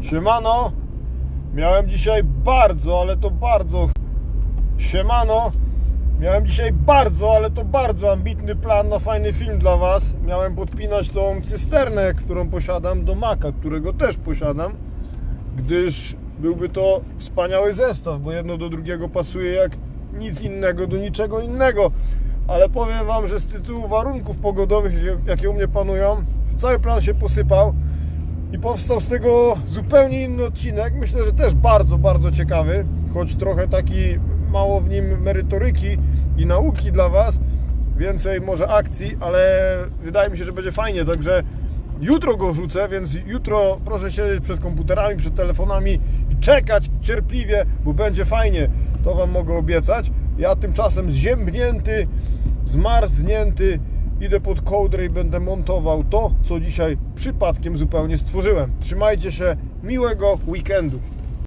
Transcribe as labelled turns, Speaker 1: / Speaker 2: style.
Speaker 1: Siemano, miałem dzisiaj bardzo, ale to bardzo. Siemano, miałem dzisiaj bardzo, ale to bardzo ambitny plan na fajny film dla Was. Miałem podpinać tą cysternę, którą posiadam, do Maka, którego też posiadam, gdyż byłby to wspaniały zestaw, bo jedno do drugiego pasuje jak nic innego do niczego innego. Ale powiem Wam, że z tytułu warunków pogodowych, jakie- u mnie panują, cały plan się posypał i powstał z tego zupełnie inny odcinek. Myślę, że też bardzo, bardzo ciekawy, choć trochę taki mało w nim merytoryki i nauki dla Was. Więcej może akcji, ale wydaje mi się, że będzie fajnie. Także jutro go wrzucę, więc jutro proszę siedzieć przed komputerami, przed telefonami i czekać cierpliwie, bo będzie fajnie. To Wam mogę obiecać. Ja tymczasem zziębnięty, zmarznięty idę pod kołdrę i będę montował to, co dzisiaj przypadkiem zupełnie stworzyłem. Trzymajcie się, miłego weekendu.